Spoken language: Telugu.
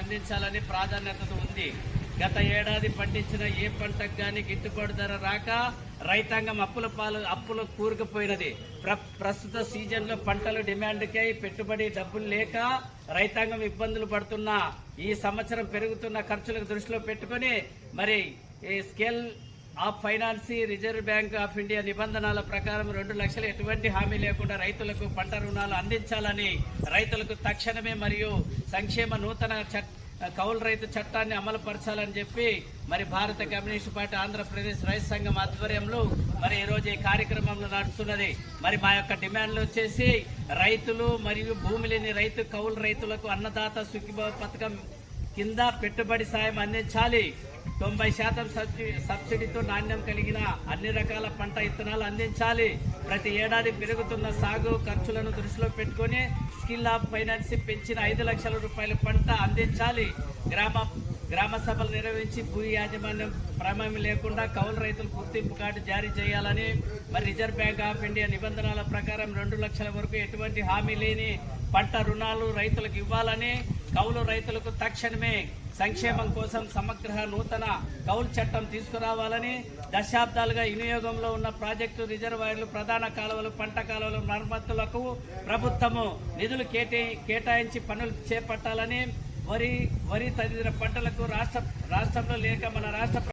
అందించాలని ప్రాధాన్యత ఉంది. గత ఏడాది పండించిన ఏ పంటకు కానీ గిట్టుబాటు ధర రాక రైతాంగం అప్పుల పాలు అప్పులు కూరుకుపోయినది. ప్ర ప్రస్తుత సీజన్లో పంటల డిమాండ్కై పెట్టుబడి డబ్బులు లేక రైతాంగం ఇబ్బందులు పడుతున్నా. ఈ సంవత్సరం పెరుగుతున్న ఖర్చులకు దృష్టిలో పెట్టుకుని మరి ఈ scale of finance reserve bank of India నిబంధనల ప్రకారం రెండు లక్షలు ఎటువంటి హామీ లేకుండా రైతులకు పంట రుణాలు అందించాలని రైతులకు తక్షణమే మరియు సంక్షేమ నూతన కౌలు రైతు చట్టాన్ని అమలుపరచాలని చెప్పి మరి భారత కమ్యూనిస్ట్ పార్టీ ఆంధ్రప్రదేశ్ రైతు సంఘం ఆధ్వర్యంలో మరి ఈరోజు ఈ కార్యక్రమంలో నడుస్తున్నది. మరి మా యొక్క డిమాండ్లు వచ్చేసి రైతులు మరియు భూమి లేని రైతు కౌలు రైతులకు అన్నదాత సుఖీభావ పథకం కింద పెట్టుబడి సాయం అందించాలి. తొంభై శాతం సబ్సిడీతో నాణ్యం కలిగిన అన్ని రకాల పంట ఇత్తనాలు అందించాలి. ప్రతి ఏడాది పెరుగుతున్న సాగు ఖర్చులను దృష్టిలో పెట్టుకొని స్కిల్ ఆఫ్ ఫైనాన్స్ పెంచిన ఐదు లక్షల రూపాయల పంట అందించాలి. గ్రామ గ్రామ సభలు నిర్వహించి భూ యాజమాన్యం ప్రమేయం లేకుండా కౌలు రైతులు గుర్తింపు కార్డు జారీ చేయాలని మరి రిజర్వ్ బ్యాంక్ ఆఫ్ ఇండియా నిబంధనల ప్రకారం రెండు లక్షల వరకు ఎటువంటి హామీ లేని పంట రుణాలు రైతులకు ఇవ్వాలని కౌలు రైతులకు తక్షణమే సంక్షేమం కోసం సమగ్ర నూతన కౌలు చట్టం తీసుకురావాలని దశాబ్దాలుగా వినియోగంలో ఉన్న ప్రాజెక్టు రిజర్వాయర్లు ప్రధాన కాలువలు పంట కాలువలు మరమ్మతులకు ప్రభుత్వము నిధులు కేటాయి కేటాయించి పనులు చేపట్టాలని వరి వరి తదితర పంటలకు రాష్ట్ర రాష్ట్రంలో లేక మన రాష్ట్ర